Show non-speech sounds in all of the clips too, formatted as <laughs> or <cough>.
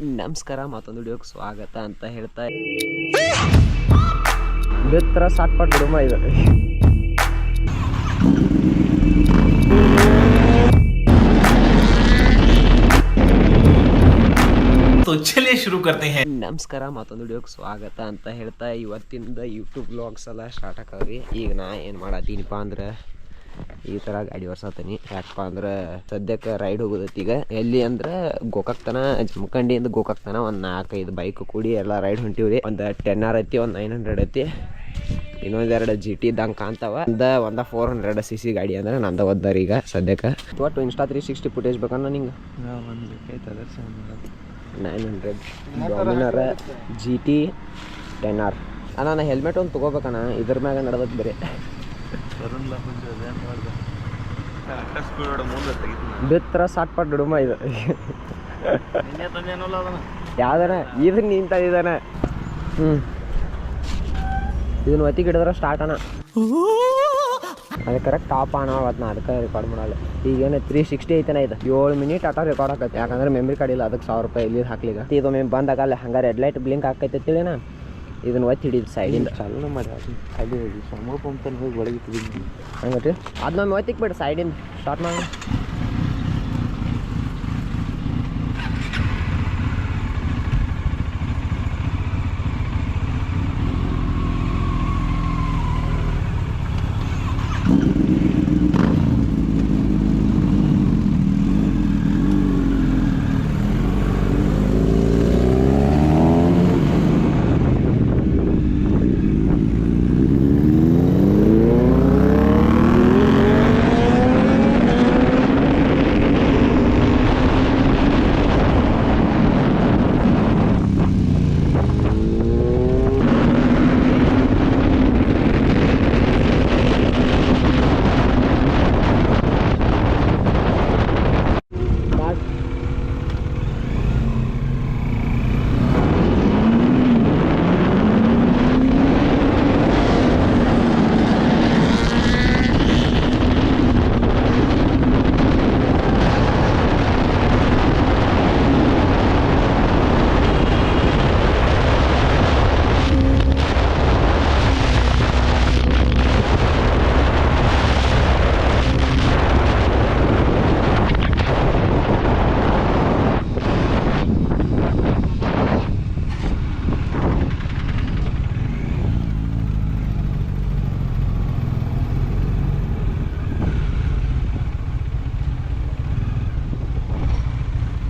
ನಮಸ್ಕಾರ ಮತ್ತೊಂದು ವಿಡಿಯೋಗೆ ಸ್ವಾಗತ ಅಂತ ಹೇಳ್ತಾ ಬಿತ್ತರ ಸಾಟ್ಪಾಟ್ ಬಿಡುಮ ಇದೆ ಶುರು ನಮಸ್ಕಾರ ಮತ್ತೊಂದು ವಿಡಿಯೋಗೆ ಸ್ವಾಗತ ಅಂತ ಹೇಳ್ತಾ ಇವತ್ತಿಂದ ಯೂಟ್ಯೂಬ್ ಬ್ಲಾಗ್ಸ್ ಎಲ್ಲ ಸ್ಟಾರ್ಟ್ ಆಕಾವ್ರಿ ಈಗ ನಾ ಏನು ಮಾಡತ್ತೀನಿಪ್ಪ ಅಂದ್ರೆ ಈ ಥರ ಗಾಡಿ ಓಡ್ಸತ್ತೀನಿ ಯಾಕಪ್ಪ ಅಂದ್ರೆ ಸದ್ಯಕ್ಕೆ ರೈಡ್ ಹೋಗೋದೈತಿ ಈಗ. ಎಲ್ಲಿ ಅಂದ್ರೆ ಗೋಕಾಕ್ ತನ ಜಮಖಂಡಿಯಿಂದ ಗೋಕಾಕ್ ತನ ಒಂದು ನಾಲ್ಕೈದು ಬೈಕ್ ಕೂಡಿ ಎಲ್ಲ ರೈಡ್ ಹೊಂಟಿವ್ರಿ. ಒಂದು ಟೆನ್ ಆರ್ ಐತಿ ಒಂದು ನೈನ್ ಹಂಡ್ರೆಡ್ ಐತಿ. ಇನ್ನೊಂದೆರಡು ಜಿ ಟಿ ಇದ್ದಂಗೆ ಕಾಣ್ತಾವ. ಒಂದ ಒಂದ ಫೋರ್ ಹಂಡ್ರೆಡ್ ಸಿ ಸಿ ಗಾಡಿ ಅಂದ್ರೆ ನಂದ ಒದ್ದಾರ ಈಗ ಸದ್ಯಕ್ಕೆ. ಒಟ್ಟು ಇನ್ಸ್ಟಾ ತ್ರೀ ಸಿಕ್ಸ್ಟಿ ಫುಟೇಜ್ ಬೇಕನ್ನ ನಿಂಗೆ? Nine hundred Dominar G T ten R ಅಣ್ಣ ನಾನು ಹೆಲ್ಮೆಟ್ ಒಂದು ತೊಗೋಬೇಕಣ್ಣ. ಇದ್ರ ಮ್ಯಾಗ ನಡೆದ್ ಬೇರೆ. ಬಿತ್ತರ ಸಾಟ್ಪಟ್ ಡುಮ ಇದು. ಯಾವ್ದಾನ? ಇದು ನಿಂತ ಇದಾನೆ ಹ್ಞೂ ಇದನ್ನ ಒತ್ತಿಗೆ ಗಿಡದ್ರ ಸ್ಟಾರ್ಟ್ ಅಣ್ಣ. ಅದು ಕರೆಕ್ಟ್ ಟಾಪ್ ಅಣ್ಣ ಅವತ್ತು ನಾ ಅದಕ್ಕೆ ರೆಕಾರ್ಡ್ ಮಾಡಲ್ಲ. ಈಗೇನು ತ್ರೀ ಸಿಕ್ಸ್ಟಿ ಐತನ ಇದು? ಏಳು ಮಿನಿಟ್ ಆಟ ರೆಕಾರ್ಡ್ ಆಕೈತೆ ಯಾಕಂದ್ರೆ ಮೆಮ್ರಿ ಕಾರ್ಡ್ ಇಲ್ಲ ಅದಕ್ಕೆ ಸಾವಿರ ರೂಪಾಯಿ ಇಲ್ಲಿ ಹಾಕ್ಲಿಕ್ಕೆ ಇದು ಮೆಮ್ ಬಂದಾಗಲ್ಲ ಹಂಗೆ ರೆಡ್ ಲೈಟ್ ಬ್ಲಿಂಕ್ ಹಾಕೈತೆ ತಿಳಿನ ಇದನ್ನ ಒತ್ತಿ ಹಿಡಿದು ಸೈಡಿಂದ ಚಾಲನೆ ಮಾಡಿ ಅದು ಖಾಲಿ ಹೋಗಿ ಸಮೂಹ ಪಂಪಲ್ಲಿ ಹೋಗಿ ಒಳಗೆ ಹಂಗಟ್ರಿ ಅದನ್ನೊಮ್ಮೆ ಒತ್ತಿಕ್ ಬಿಡು ಸೈಡಿಂದ ಸ್ಟಾರ್ಟ್ ಮಾಡಿ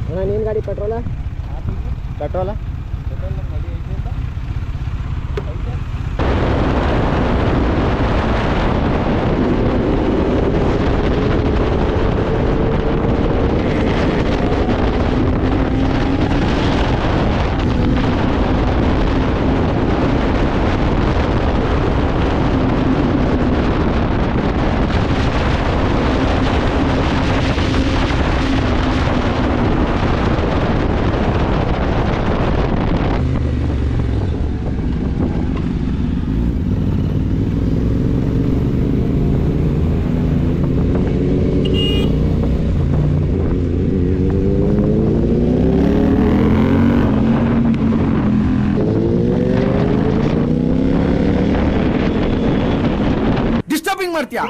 ಅಣ್ಣ ನೀನು ಗಾಡಿ ಪೆಟ್ರೋಲ? ಪೆಟ್ರೋಲ? ಮಾಡ್ತೀಯಾ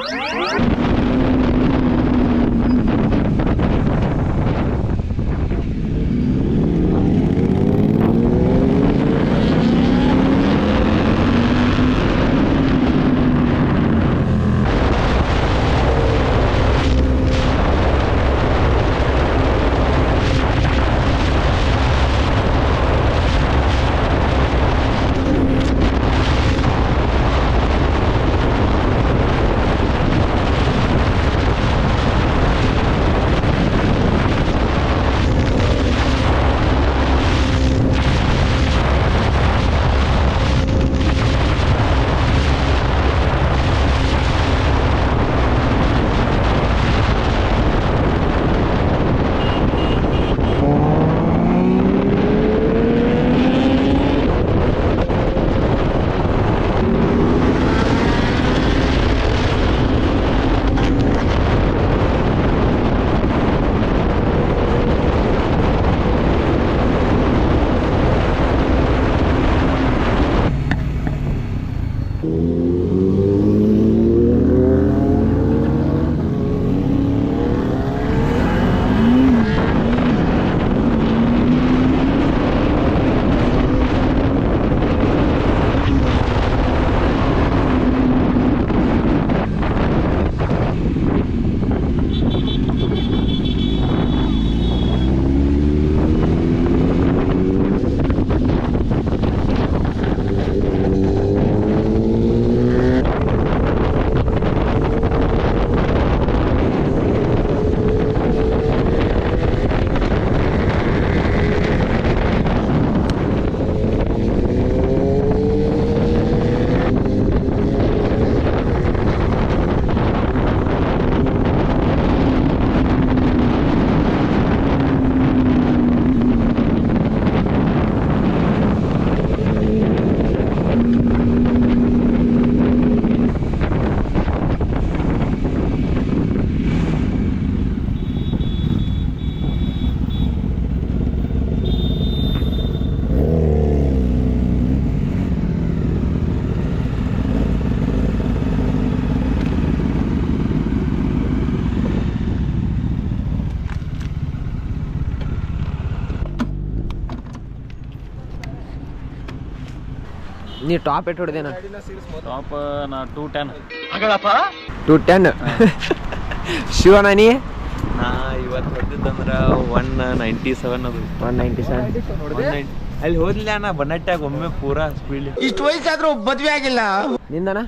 ನೀ ಟಾಪ್ ಎಟ್ ಹೊಡೆದೇನ? ಟಾಪ್ ನಾ ಟೂ ಟೆನ್ ಟು ಟೆನ್ ಶಿವನ ನೀ? ನಾ ಇವತ್ತು ಹೊಡೆದಿದ್ದಂದ್ರೆ ಒನ್ ನೈಂಟಿ ಸೆವೆನ್ ಅದು. ಒನ್ ನೈಂಟಿ ಸೆವೆನ್ ಅಲ್ಲಿ ಹೋದ್ಲಿಲ್ಲ ನಾ ಬನ್ನಟ್ಟಾಗ ಒಮ್ಮೆ ಪೂರಾ ಸ್ಪೀಡ್ ನಿಂದನ?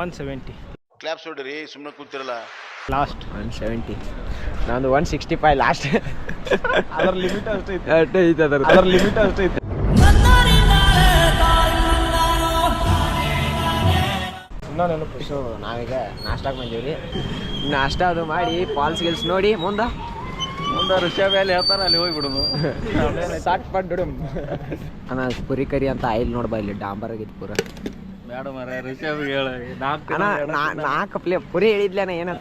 ಒನ್ ಸೆವೆಂಟಿ ಕ್ಲಾಪ್ಸ್ ಹೊಡ್ರಿ ಸುಮ್ಮನೆ ಕೂತಿರಲ್ಲ. ಲಾಸ್ಟ್ ಒನ್ ಸೆವೆಂಟಿ ನಂದು ಒನ್ ಸಿಕ್ಸ್ಟಿ ಫೈವ್ ಲಾಸ್ಟ್ ಅದರ ಲಿಮಿಟ್ ಅಷ್ಟೇ ಇತ್ತು. ಅಷ್ಟೇ ಐತೆ ಅದರ ಅದರ ಲಿಮಿಟ್ ಅಷ್ಟೇ ಇನ್ನೂ ನೆನಪು ಸೊ ನಾವೀಗ ರೀ ಬಂದೀವ್ರಿ. ನಾಷ್ಟ ಅದು ಮಾಡಿ ಫಾಲ್ಸ್ ಗಿಲ್ಸ್ ನೋಡಿ ಮುಂದ? ಮುಂದೆ ಋಷಾ ಮೇಲೆ ಹೇಳ್ತಾರ ಅಲ್ಲಿ ಹೋಗಿ ಬಿಡೋದು. <laughs> ಸಾಕ್ ಬಿಡು. ಅಣ್ಣ ಪುರಿ ಕರಿ ಅಂತ ಆಯಿಲ್ ನೋಡ್ಬಾ ಇಲ್ಲಿ ಡಾಂಬರ್ ಆಗಿತ್ತು ಪೂರ. ಬೇಡ ಮರ ಋಷಭ್ ಹೇಳ. ನಾಲ್ಕು ಅಣ್ಣ ನಾ- ನಾಲ್ಕು ಪ್ಲೇ ಪುರಿ ಹೇಳಿದ್ಲೇನ ಏನ <laughs>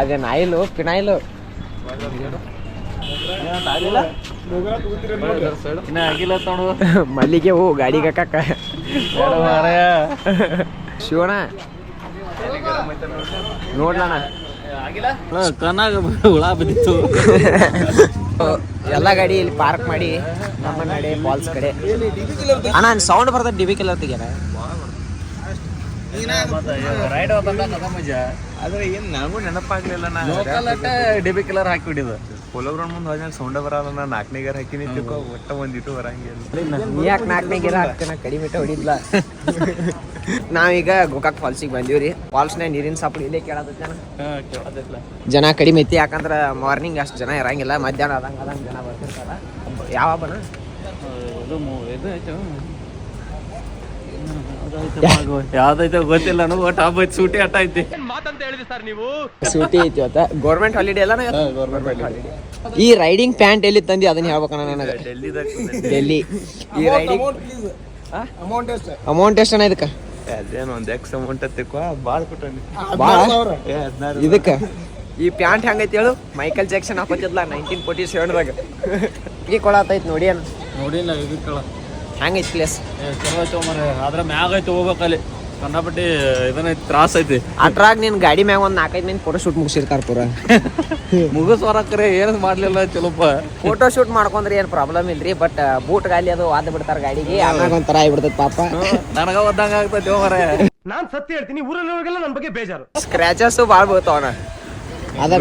ಅದೇ ನಾಯಿಲು ಪಿನಾಯಿಲು. ಇನ್ನ ಆಗಿಲ್ಲ ನೋಡು ಮಲ್ಲಿಗೆ ಹೋ ಗಾಡಿ ಕಕ್ಕ ಶಿವಣ ನೋಡ್ಲಣ್ಣ. ಕನಾಗ ಹುಳ ಬಿದ್ದಿತ್ತು. ಎಲ್ಲ ಗಾಡಿ ಇಲ್ಲಿ ಪಾರ್ಕ್ ಮಾಡಿ ನಮ್ಮ ನಡೆ ಫಾಲ್ಸ್ ಕಡೆ. ಅಣ್ಣ ಸೌಂಡ್ ಬರ್ತದೆ ಡಿ ಬಿ ಕಲರ್ ತೆಗ್ಯಾರ ರೈಡ್ ಮಜಾ ಆದ್ರೆ ಏನ್ ನನಗೂ ನೆನಪಾಗ್ಲಿಲ್ಲ ನಾ ಲೋಕಲ್ ಅಟ್ಟ ಡಿಬಿ ಕಿಲ್ಲರ್ ಹಾಕಿಬಿಟ್ಟಿದ ಪೋಲೋ ಗ್ರೌಂಡ್ ಮುಂದೆ ಹೋದ್ಮೇಲೆ ಸೌಂಡ ಬರಲ್ಲ ನಾ ನಾಲ್ಕನೇ ಗೇರ್ ಹಾಕಿನಿ ತಿಳ್ಕೊ ಒಟ್ಟ ಒಂದಿಟ್ಟು ಬರಂಗಿಲ್ಲ ಯಾಕೆ ನಾಲ್ಕನೇ ಗಿರ ಹಾಕ್ತೇನೆ? ಕಡಿಮೆ ಹೊಡಿದ್ಲ? <laughs> ನಾವೀಗ ಗೋಕಾಕ್ ಫಾಲ್ಸಿಗೆ ಬಂದೀವ್ರಿ ಫಾಲ್ಸ್ನಾಗ ನೀರಿನ ಸಾಪುಡಿ ಇಲ್ಲೇ ಕೇಳತ್ತ ಜನ. ಜನ ಕಡಿಮೆ ಐತಿ ಯಾಕಂದ್ರೆ ಮಾರ್ನಿಂಗ್ ಅಷ್ಟು ಜನ ಇರಂಗಿಲ್ಲ ಮಧ್ಯಾಹ್ನ ಆದಂಗೆ ಆದಂಗೆ ಜನ ಬರ್ತಿರ್ತಾರ. ಯಾವ ಹಬ್ಬನ? ಯಾವ್ದೈತೆ ಗೊತ್ತಿಲ್ಲ ನನಗೆ ಒಟ್ಟು ಹಬ್ಬ ಐತಿ ಸೂಟಿ ಅಟ್ಟ ಐತಿ. ಸೂಟಿ ಐತಿ ಇವತ್ತ. ಗೌರ್ಮೆಂಟ್ ಹಾಲಿಡೇ ಅಲ್ಲ ಈ ರೈಡಿಂಗ್ ಪ್ಯಾಂಟ್ ಎಲ್ಲಿ ತಂದಿ ಅದನ್ನ ಹೇಳ್ಬೇಕಣ್ಣ ನನಗೆ. ಡೆಲ್ಲಿ ಈ ರೈಡಿಂಗ್ ಅಮೌಂಟ್ ಎಷ್ಟು? ಅಣ್ಣ ಇದಕ್ಕೆ? ಅದೇನು ಒಂದು ಎಕ್ಸ್ ಅಮೌಂಟ್ ತಿಕ್ಕೋ ಭಾಳ ಕೊಟ್ಟನಿ ಭಾಳ ಇದಕ್ಕೆ? ಈ ಪ್ಯಾಂಟ್ ಹೆಂಗೈತಿ ಹೇಳು? ಮೈಕಲ್ ಜಾಕ್ಸನ್ ಹಾಕೋತಿದ್ಲ ನೈನ್ಟೀನ್ ಫೋರ್ಟಿ ಸೆವೆನ್ದಾಗ ಈ ಕೊಳತೈತಿ ನೋಡಿ ಅಣ್ಣ. ನೋಡಿಲ್ಲ ಇದಕ್ಕಳ ಹೆಂಗೈತಿ ಪ್ಲೇಸ್ ಚಲೋ ಐತೆ ಮರ ಅದ್ರ ಮ್ಯಾಗ ಐತೆ ಹೋಗ್ಬೇಕಲ್ಲಿ ಕಂಡಪಟ್ಟಿ ಇದನ್ನ ತ್ರಾಸ ಐತಿ. ಅದ್ರಾಗ ನಿನ್ ಗಾಡಿ ಮ್ಯಾಗ ಒಂದ್ ನಾಲ್ಕೈದು ನಿನ್ ಫೋಟೋ ಶೂಟ್ ಮುಗಿಸಿರ್ತಾರ ಪೂರ. <laughs> ಮುಗಿಸ್ ಹೊರಕ್ರೆ ಏನು ಮಾಡ್ಲಿಲ್ಲ ಚಲೋಪ್ಪ ಫೋಟೋ ಶೂಟ್ ಮಾಡ್ಕೊಂಡ್ರೆ ಏನ್ ಪ್ರಾಬ್ಲಮ್ ಇಲ್ರಿ ಬಟ್ ಬೂಟ್ ಗಾಲಿ ಅದು ವಾದ ಬಿಡ್ತಾರ ಗಾಡಿಗೆ ಆಮ್ಯಾಗ ಒಂಥರ ಆಗಿಬಿಡ್ತೈತಿ ಪಾಪ. ನನಗ ಒದ್ದಂಗ ಆಗ್ತೈತಿ ನಾನ್ ನಾನು ಸತ್ಯ ಹೇಳ್ತೀನಿ ಊರಲ್ಲಿರೋರಿಗೆಲ್ಲ ನನ್ನ ಬಗ್ಗೆ ಬೇಜಾರು. ಸ್ಕ್ರಾಚಸ್ ಭಾಳ ಬೀಳ್ತಾವಣ ಅದ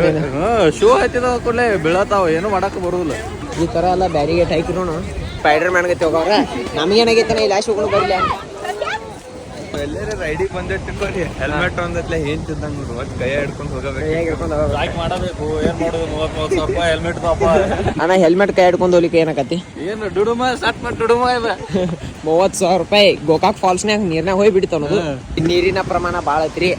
ಶೂ ಹತ್ತಿದ ಕೂಡಲೇ ಬೀಳತಾವ ಏನು ಮಾಡಕ್ ಬರುದಿಲ್ಲ. ಈ ತರ ಎಲ್ಲ ಬ್ಯಾರಿಗೇಟ್ ಹಾಕಿರೋನು ಸ್ಪೈಡರ್ ಮ್ಯಾನ್ ಗತಿ ಹೋಗವ್ರ ನಮಗೇನಾಗೈತೆ ಇಲ್ಲಿ ಇಲ್ಲ ಹೋಗೋಣ ಬರಲಿ ಎಲ್ಲರೂ ರೈಡಿಗೆ ಬಂದೆ ಹೆಲ್ಮೆಟ್ ಒಂದತ್ಲೆ ಏನ್ ತಿಂದಂಗ ನೋಡು. ಒಟ್ಟು ಕೈ ಹಿಡ್ಕೊಂಡು ಹೋಗಬೇಕು. ಲೈಕ್ ಮಾಡಬೇಕು. ಏನ್ ಮಾಡೋದು? ರೂಪಾಯಿ ಹೆಲ್ಮೆಟ್ ಅಣ್ಣ ಹೆಲ್ಮೆಟ್ ಕೈ ಹಿಡ್ಕೊಂಡು ಹೋಗ್ಲಿಕ್ಕೆ ಏನಾಕತಿ ಏನು ಡುಡುಮ? ಸಟ್ ಮಾಡಿ ಡುಡುಮ ಇದ. ಮೂವತ್ತು ಸಾವಿರ ರೂಪಾಯಿ. ಗೋಕಾಕ್ ಫಾಲ್ಸ್ನ್ಯಾಗ ನೀರ್ನಾಗ ಹೋಗಿ ಬಿಡ್ತಾವ ಅನ್ನೋದು ನೀರಿನ ಪ್ರಮಾಣ ಬಾಳ ಐತ್ರಿ.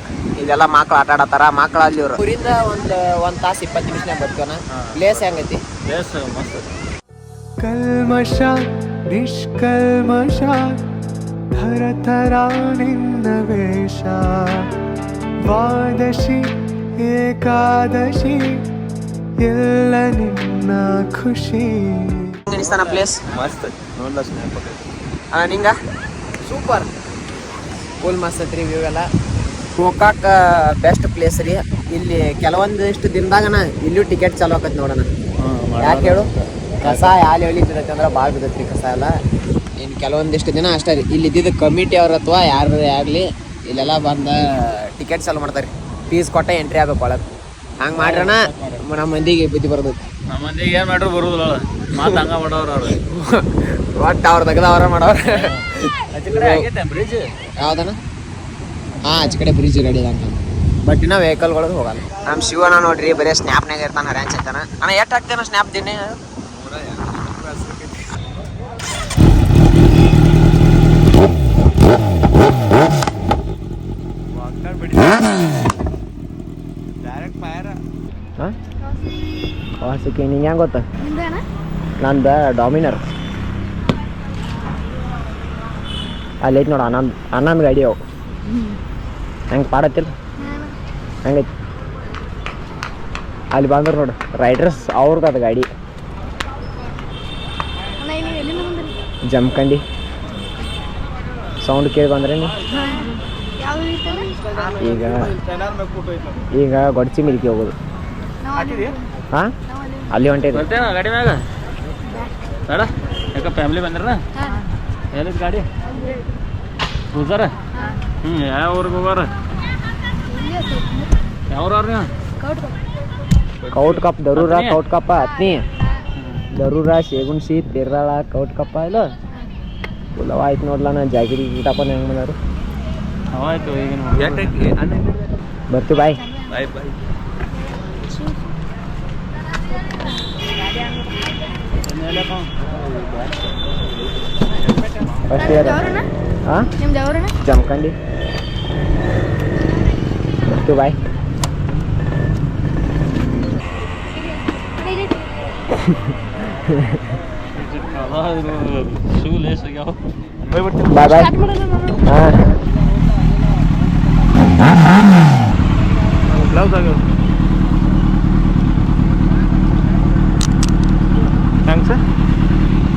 ಇದೆಲ್ಲ ಮಕ್ಳು ಆಟ ಆಡತಾರ ಮಕ್ಳು ಅಲ್ಲಿ ಇವ್ರು. ಊರಿಂದ ಒಂದ್ ಒಂದ್ ತಾಸು ಇಪ್ಪತ್ತು ನಿಮಿಷನಾಗ ಬರ್ತೀವನ ಪ್ಲೇಸ್ ಹೆಂಗೈತಿ? ಮಸ್ತ್. ಕಲ್ಮಶ ನಿಷ್ಕಲ್ಮಶ ಭರತರ ನಿನ್ನ ವೇಷ ದ್ವಾದಶಿ ಏಕಾದಶಿ ಎಲ್ಲ ನಿನ್ನ ಖುಷಿ. ಅನಿಸ್ತಾನ ಪ್ಲೇಸ್ ಮಸ್ತ್. ನೋಡ್ಲ ನಿಂಗ? ಸೂಪರ್. ಫುಲ್ ಮಸ್ತ್ ಐತ್ರಿ ವ್ಯೂ ಎಲ್ಲ. ಗೋಕಾಕ್ ಬೆಸ್ಟ್ ಪ್ಲೇಸ್ ರೀ. ಇಲ್ಲಿ ಕೆಲವೊಂದಿಷ್ಟು ದಿನದಾಗನ ಇಲ್ಲೂ ಟಿಕೆಟ್ ಚಾಲು ಆಕತ್ ನೋಡೋಣ ಯಾಕೆ ಹೇಳು? ಕಸ ಯಾಲಿ ಎಳಿತೈತೆ ಅಂದ್ರೆ ಭಾಳ ಬಿದ್ದೈತ್ರಿ ಕಸ ಎಲ್ಲ. ಇನ್ನು ಕೆಲವೊಂದಿಷ್ಟು ದಿನ ಅಷ್ಟೇ ರೀ. ಇಲ್ಲಿ ಇದ್ದಿದ್ದು ಕಮಿಟಿ ಅವ್ರ ಅಥವಾ ಯಾರು ಆಗಲಿ ಇಲ್ಲೆಲ್ಲ ಬಂದ ಟಿಕೆಟ್ ಚಾಲು ಮಾಡ್ತಾರೆ. ಫೀಸ್ ಕೊಟ್ಟೆ ಎಂಟ್ರಿ ಆಗ್ಬೇಕು ಒಳಗೆ. ಹಂಗೆ ಮಾಡ್ರಣ ನಮ್ಮ ಮಂದಿಗೆ ಬುದ್ಧಿ ಬರ್ತೈತಿ ನಮ್ಮ ಮಂದಿಗೆ ಏನು ಮಾಡ್ರು ಬರುದಿಲ್ಲ ಮಾತು ಹಂಗ ಮಾಡೋರು ಅವ್ರು. ಒಟ್ಟು ಅವ್ರು ಅವರ ಮಾಡೋರು. ಬ್ರಿಡ್ಜ್ ಯಾವ್ದನ? ಹಾಂ ಆಚೆ ಕಡೆ ಬ್ರಿಡ್ಜ್ ರೆಡಿ ಅಂತ. ಬಟ್ ಇನ್ನ ವೆಹಿಕಲ್ಗಳಿಗೆ ಹೋಗಲ್ಲ. ನಮ್ಮ ಶಿವನ ನೋಡ್ರಿ ಬರೀ ಸ್ನ್ಯಾಪ್ನಾಗ ಇರ್ತಾನೆ ರ್ಯಾಂಚ್ ಐತಾನ ಅಣ್ಣ ಎಷ್ಟು ಹಾಕ್ತೇನ ಸ್ನ್ಯಾಪ್ ದಿನ? ಡೈರೆಕ್ಟ್ ಫೈರ್ ಹಾಂ? ವಾಸಿಕೆ ನಿಂಗೆ ಹೆಂಗೆ ಗೊತ್ತ? ನಂದು ಡಾಮಿನರ್. ಅಲ್ಲಿ ನೋಡ ನೋಡು ಆನಂದ್ ಆನಂದ್ ಗಾಡಿ ಅವು. ಹೆಂಗೆ ಪಾಡತ್ತಿಲ್ಲ ಹೆಂಗೈತಿ? ಅಲ್ಲಿ ಬಂದ್ರೆ ನೋಡು ರೈಡರ್ಸ್ ಅವ್ರದ್ದು ಅದು ಗಾಡಿ. ಜಮ್ಕಂಡಿ. ಸೌಂಡ್ ಕೇಳಿ ಬಂದ್ರೆ ನೀವು ಈಗ ಈಗ ಗೊಡ್ಚಿ ಮಿಲ್ಕಿ ಹೋಗೋದು. ಹಾಂ? ಅಲ್ಲಿ ಹೊಂಟೈತಿ ಬರ್ತೇನ ಗಾಡಿ ಮ್ಯಾಗ? ಬೇಡ. ಯಾಕ ಫ್ಯಾಮಿಲಿ ಬಂದಿರ ಎಲ್ಲಿದ್ ಗಾಡಿ? ಕ್ರೂಸರ ಹ್ಞೂ ಯಾವ ಊರಿಗೆ ಹೋಗಾರ? ಯಾವ್ರವ್ರ ನೀವು? Cout cup Darur? ಕೌಟ್ ಕಪ್ಪ ಹತ್ನಿ ದರೂರ ಶೇಗುಣ್ಸಿ ತಿರ್ರಾಳ ಕೌಟ್ ಕಪ್ಪ ಇಲ್ಲ? ಫುಲ್ ಆಯ್ತು ನೋಡ್ಲ ನಾ ಜಾಗಿರಿ ಗಿಟಪ್ಪ ಹೆಂಗೆ ಬಂದಾರು ಆಯ್ತು ಈಗಿನ ಯಾಕೆ ಬರ್ತೀವಿ ಬಾಯ್ ಬಾಯ್ ಬಾಯ್ ಫಸ್ಟ್ ಇಯರ್ ಹಾಂ ನಿಮ್ದು ಯಾವ್ರಣ್ಣ ಜಮಖಂಡಿ ಬರ್ತೀವಿ ಬಾಯ್ ಶೂ ಲೇಸ್ ಆಗ್ಯಾವ ಬಾಯ್ ಬಾಯ್ ಹಾಂ ಗ್ಲೌಸ್ ಆಗ್ಯಾವ ಥ್ಯಾಂಕ್ಸ್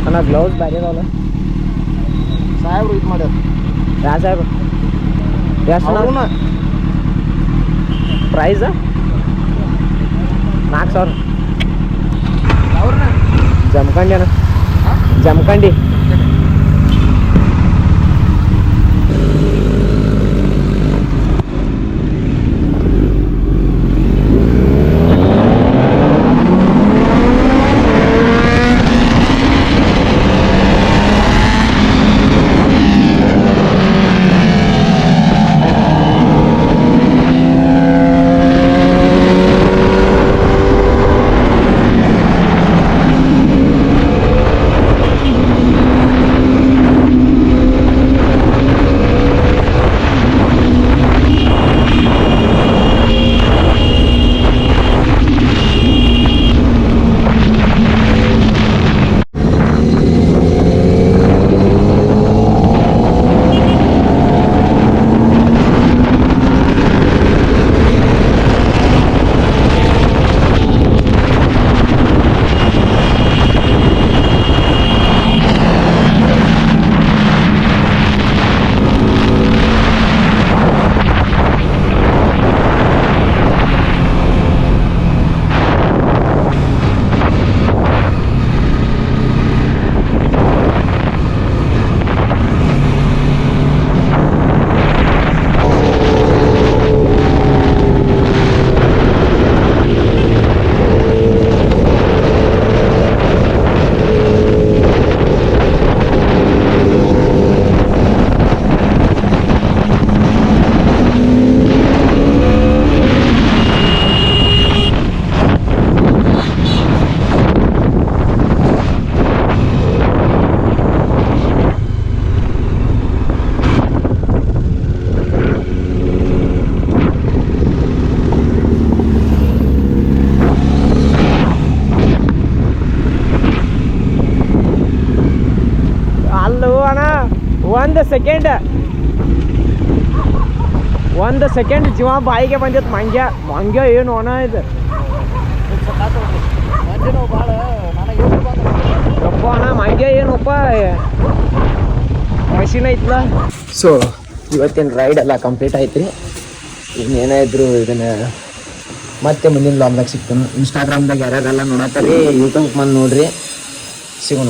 ಅಣ್ಣ ಗ್ಲೌಸ್ ಬ್ಯಾರೆ ಅದಾವಲ್ಲ ಸಾಹೇಬ್ರು ಇದು ಮಾಡ್ಯಾರ ಯಾ ಸಾಹೇಬ್ ಎಷ್ಟು ಅವ್ರುನ ಪ್ರೈಸ್ ನಾಲ್ಕು ಸಾವಿರ ಜಮಖಂಡಿ ಅಣ್ಣ ಜಮಖಂಡಿ ಅಲ್ಲೂ ಅಣ್ಣ, ಒಂದು ಸೆಕೆಂಡ್ ಒಂದು ಸೆಕೆಂಡ್ ಜೀವ ಬಾಯಿಗೆ ಬಂದಿತ್ತು ಮಂಗ್ಯ. ಮಂಗ್ಯ ಏನು ಅಣ್ಣ ಇದು? ಅಪ್ಪ ಅಣ್ಣ, ಮಂಗ್ಯ ಏನಪ್ಪ? ಮಷಿನ್ ಐತ್ಲ? ಸೊ ಇವತ್ತಿನ ರೈಡ್ ಎಲ್ಲ ಕಂಪ್ಲೀಟ್ ಆಯ್ತು ಇನ್ನೇನೇ ಇದ್ರು ಇದನ್ನ ಮತ್ತೆ ಮುಂದಿನ ಲಾಗ್ದಾಗ ಸಿಗ್ತಾನೆ. ಇನ್ಸ್ಟಾಗ್ರಾಮ್ದಾಗ ಯಾರ್ಯಾರೆಲ್ಲ ನೋಡತ್ತಾರೆ ಯೂಟ್ಯೂಬ್ ಬಂದು ನೋಡ್ರಿ. ಸಿಗೋಣ